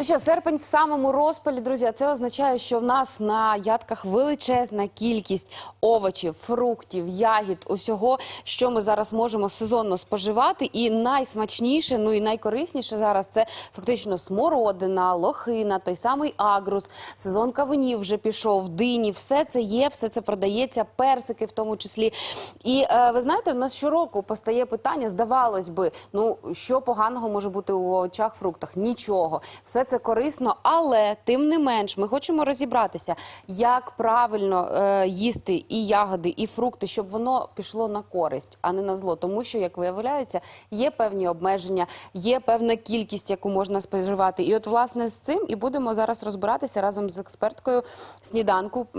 Ну що, серпень в самому розпалі, друзі. Це означає, що в нас на ядках величезна кількість овочів, фруктів, ягід, усього, що ми зараз можемо сезонно споживати. І найсмачніше, ну і найкорисніше зараз це фактично смородина, лохина, той самий агрус, сезон кавунів вже пішов, дині. Все це є, все це продається, персики в тому числі. І е, ви знаєте, в нас щороку постає питання, здавалось би, ну що поганого може бути у овочах, фруктах? Нічого. Все це корисно, але тим не менш, ми хочемо розібратися, як правильно е, їсти і ягоди, і фрукти, щоб воно пішло на користь, а не на зло. Тому що, як виявляється, є певні обмеження, є певна кількість, яку можна споживати. І от, власне, з цим і будемо зараз розбиратися разом з експерткою сніданку, е,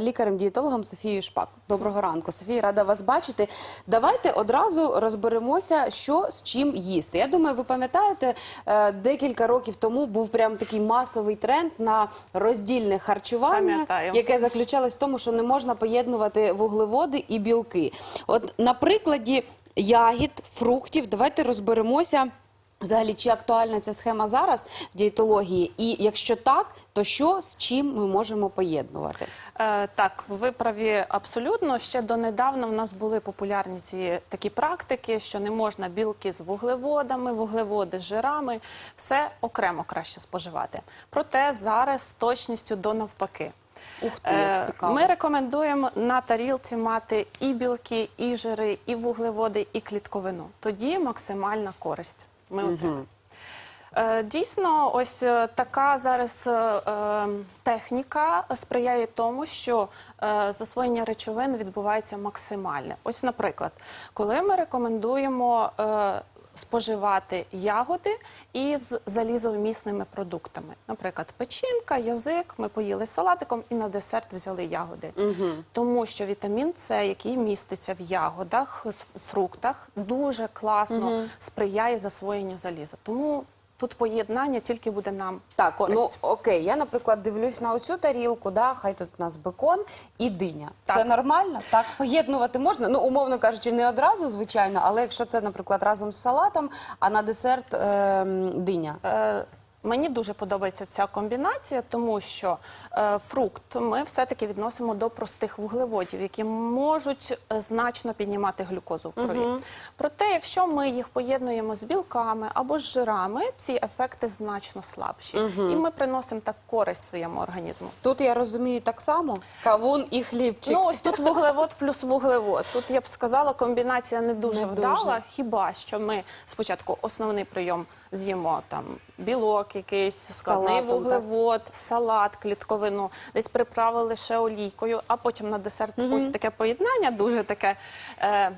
лікарем-дієтологом Софією Шпак. Доброго ранку, Софія, рада вас бачити. Давайте одразу розберемося, що з чим їсти. Я думаю, ви пам'ятаєте, е, декілька років тому був прям такий масовий тренд на роздільне харчування, Пам'ятаю. яке заключалось в тому, що не можна поєднувати вуглеводи і білки. От на прикладі ягід, фруктів, давайте розберемося. Взагалі, чи актуальна ця схема зараз в дієтології? І якщо так, то що з чим ми можемо поєднувати? Е, так, ви праві абсолютно. Ще донедавна в нас були популярні ці такі практики, що не можна білки з вуглеводами, вуглеводи з жирами, все окремо краще споживати. Проте зараз з точністю до навпаки. Ух ти, як Е, цікаво. Ми рекомендуємо на тарілці мати і білки, і жири, і вуглеводи, і клітковину. Тоді максимальна користь. Ми отримаємо. Е, Дійсно, ось е, така зараз е, е, техніка сприяє тому, що засвоєння речовин відбувається максимальне. Ось, наприклад, коли ми рекомендуємо споживати ягоди із залізовмісними продуктами, наприклад, печінка, язик, ми поїли салатиком і на десерт взяли ягоди, тому що вітамін С, який міститься в ягодах, в фруктах, дуже класно сприяє засвоєнню заліза. Тому тут поєднання тільки буде нам Так, користь. ну окей, я, наприклад, дивлюсь на оцю тарілку, да, хай тут у нас бекон і диня. Це нормально? Так, поєднувати можна? Ну, умовно кажучи, не одразу, звичайно, але якщо це, наприклад, разом з салатом, а на десерт е диня. Е, Мені дуже подобається ця комбінація, тому що е, фрукт ми все-таки відносимо до простих вуглеводів, які можуть е, значно піднімати глюкозу в крові. Проте, якщо ми їх поєднуємо з білками або з жирами, ці ефекти значно слабші, і ми приносимо так користь своєму організму. Тут я розумію так само кавун і хлібчик. Ну ось тут вуглевод плюс вуглевод. Тут я б сказала, комбінація не дуже Не вдала. дуже. Хіба що ми спочатку основний прийом з'їмо там білок, якийсь складний Салатом, вуглевод, салат, клітковину, десь приправили лише олійкою, а потім на десерт ось таке поєднання, дуже таке. Е,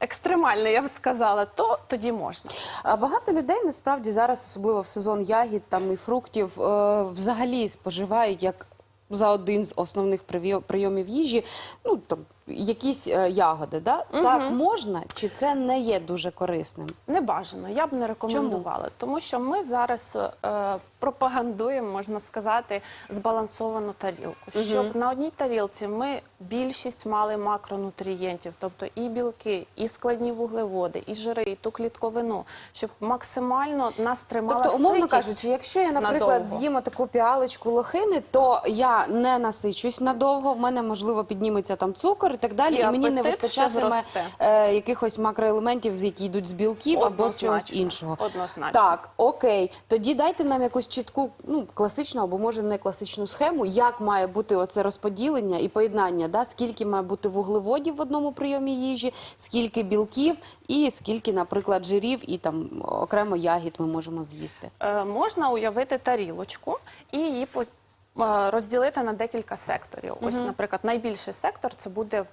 Екстремальне, я б сказала, то тоді можна. А багато людей насправді зараз, особливо в сезон ягід там і фруктів, е, взагалі споживають як за один з основних прийо- прийомів їжі, ну там якісь е, ягоди. Да? Так можна, чи це не є дуже корисним? Не бажано, я б не рекомендувала, тому що ми зараз е, пропагандуємо, можна сказати, збалансовану тарілку. Щоб на одній тарілці ми більшість мали макронутрієнтів, тобто і білки, і складні вуглеводи, і жири, і ту клітковину, щоб максимально нас тримала Тобто, умовно ситість. кажучи, якщо я, наприклад, надовго. з'їм таку піалечку лохини, то я не насичусь надовго, в мене можливо підніметься там цукор так далі, і, І мені не вистачатиме е, якихось макроелементів, які йдуть з білків або з чогось іншого. Однозначно. Так, окей. Тоді дайте нам якусь чітку, ну класичну або може не класичну схему, як має бути оце розподілення і поєднання, да? скільки має бути вуглеводів в одному прийомі їжі, скільки білків і скільки, наприклад, жирів і там окремо ягід ми можемо з'їсти. Е, можна уявити тарілочку і її по- е, розділити на декілька секторів. Ось, наприклад, найбільший сектор це буде.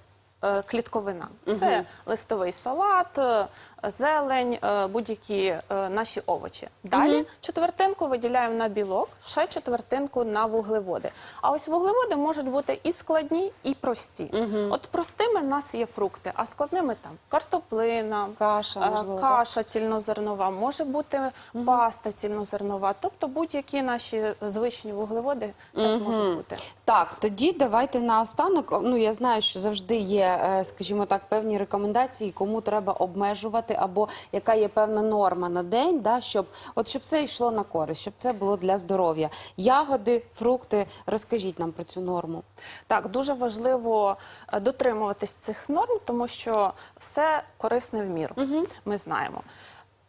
Е, Клітковина це листовий салат, е, зелень, е, будь-які наші овочі. Далі четвертинку виділяємо на білок, ще четвертинку на вуглеводи. А ось вуглеводи можуть бути і складні, і прості. От простими в нас є фрукти, а складними там картоплина, Каша, можливо, каша цільнозернова, може бути паста цільнозернова, тобто будь-які наші звичні вуглеводи теж можуть бути. Так, тоді давайте наостанок. Ну я знаю, що завжди є є, е, скажімо так, певні рекомендації, кому треба обмежувати, або яка є певна норма на день, да, щоб от щоб це йшло на користь, щоб це було для здоров'я. Ягоди, фрукти. Розкажіть нам про цю норму. Так, дуже важливо е, дотримуватись цих норм, тому що все корисне в міру. Ми знаємо.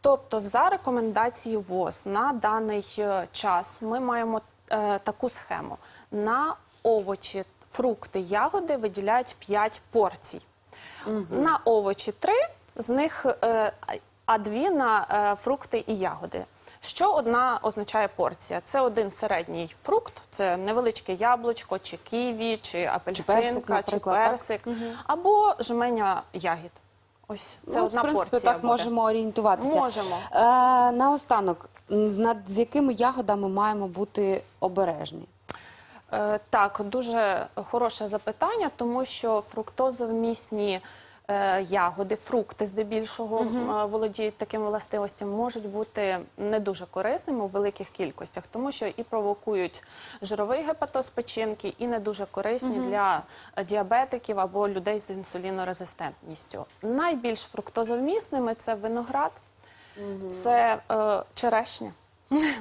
Тобто, за рекомендацією ВОЗ на даний е, час ми маємо е, таку схему: на овочі, фрукти, ягоди виділяють 5 порцій. На овочі 3, з них е, а дві на е, фрукти і ягоди. Що одна означає порція? Це один середній фрукт, це невеличке яблучко, чи ківі, чи апельсинка, чи наприклад, персик, або жменя ягід. Ось це ну, одна в принципі, порція. так буде. можемо орієнтуватися. Можемо. Е, наостанок, над з якими ягодами маємо бути обережні? Е, Так, дуже хороше запитання, тому що фруктозовмісні е, ягоди, фрукти здебільшого е, володіють такими властивостями, можуть бути не дуже корисними у великих кількостях, тому що і провокують жировий гепатоз печінки, і не дуже корисні для е, діабетиків або людей з інсулінорезистентністю. Найбільш фруктозовмісними це виноград, це е, черешня.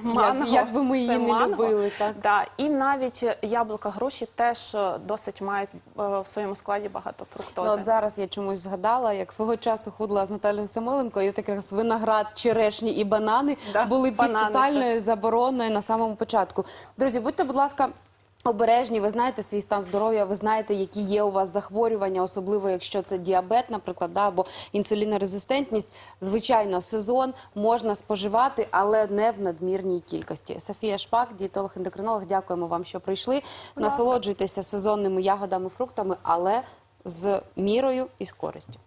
Манго, як би ми її не манго. любили, так. Да, і навіть яблука груші теж е, досить мають е, в своєму складі багато фруктози. Ну, от зараз я чомусь згадала, як свого часу худла з Наталією Самойленко, і от якраз виноград, черешні і банани Да, були під тотальною тотальною забороною на самому початку. Друзі, будьте, будь ласка. Обережні, ви знаєте свій стан здоров'я, ви знаєте, які є у вас захворювання, особливо якщо це діабет, наприклад, да, або інсулінорезистентність. Звичайно, сезон можна споживати, але не в надмірній кількості. Софія Шпак, дієтолог-ендокринолог, дякуємо вам, що прийшли. Насолоджуйтеся сезонними ягодами, фруктами, але з мірою і з користю.